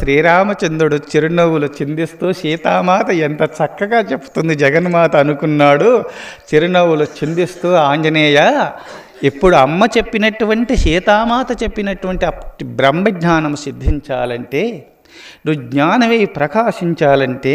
శ్రీరామచంద్రుడు చిరునవ్వులు చిందిస్తూ సీతామాత ఎంత చక్కగా చెప్తుంది జగన్మాత అనుకున్నాడు. చిరునవ్వులు చిందిస్తూ ఆంజనేయ ఇప్పుడు అమ్మ చెప్పినటువంటి సీతామాత చెప్పినటువంటి అప్పటి బ్రహ్మజ్ఞానం సిద్ధించాలంటే జ్ఞానమై ప్రకాశించాలంటే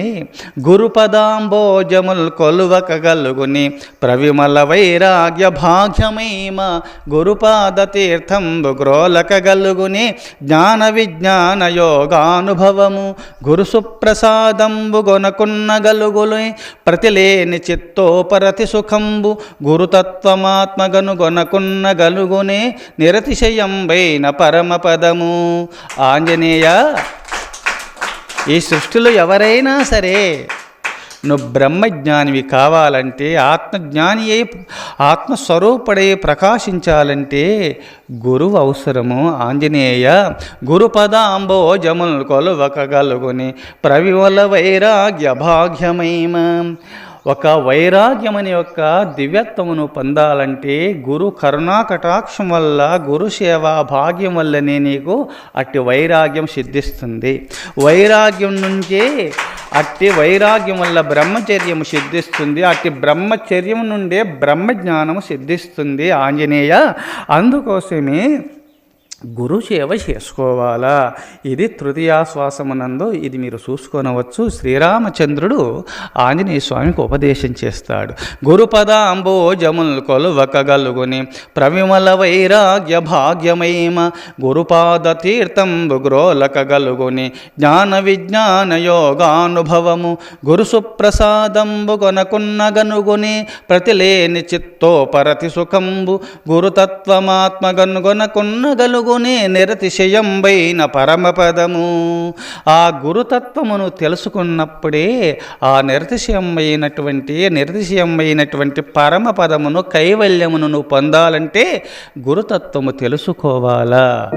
గురుపదాంబోజముల్ కొలువకగలుగుని ప్రవిమల వైరాగ్య భాగ్యమేమ గురుపాద తీర్థంబు గ్రోలకగలుగుని జ్ఞాన విజ్ఞాన యోగానుభవము గురు సుప్రసాదంబు గొనకున్నగలుగులు ప్రతిలేని చిత్తోపరతి సుఖంబు గురుతత్వమాత్మగను గొనకున్నగలుగునే నిరతిశయంబైన పరమపదము. ఆంజనేయ ఈ సృష్టిలో ఎవరైనా సరే నువ్వు బ్రహ్మజ్ఞానివి కావాలంటే ఆత్మజ్ఞాని అయి ఆత్మస్వరూపుడై ప్రకాశించాలంటే గురువు అవసరము. ఆంజనేయ గురుపదాంబోజములు కొలువకగలుగుని ప్రవివల వైరాగ్య భాగ్యమైమ ఒక వైరాగ్యం అనే యొక్క దివ్యత్వమును పొందాలంటే గురు కరుణా కటాక్షం వల్ల గురు సేవా భాగ్యం వల్లనే నీకు అట్టి వైరాగ్యం సిద్ధిస్తుంది. వైరాగ్యం నుంచే అట్టి వైరాగ్యం వల్ల బ్రహ్మచర్యం సిద్ధిస్తుంది. అట్టి బ్రహ్మచర్యం నుండే బ్రహ్మజ్ఞానము సిద్ధిస్తుంది ఆంజనేయ. అందుకోసమే గురు సేవ చేసుకోవాలా? ఇది తృతీయాశ్వాసమునందు ఇది మీరు చూసుకొనవచ్చు. శ్రీరామచంద్రుడు ఆంజనేయ స్వామికి ఉపదేశం చేస్తాడు. గురుపదాంబోజముల్ కొలువకగలుగుని ప్రవిమల వైరాగ్య భాగ్యమేమ గురుపాద తీర్థంబు గ్రోలకగలుగుని జ్ఞాన విజ్ఞాన యోగానుభవము గురు సుప్రసాదంబు కొనకున్నగనుగుని ప్రతిలేని చిత్తో పరతి సుఖంబు గురుతత్వమాత్మగనుగొనకున్నగలుగునే నిరతిశయంబైన పరమపదము. ఆ గురుతత్వమును తెలుసుకున్నప్పుడే ఆ నిరతిశయమైనటువంటి నిరతిశయమైనటువంటి పరమపదమును కైవల్యమును నువ్వు పొందాలంటే గురుతత్వము తెలుసుకోవాలా.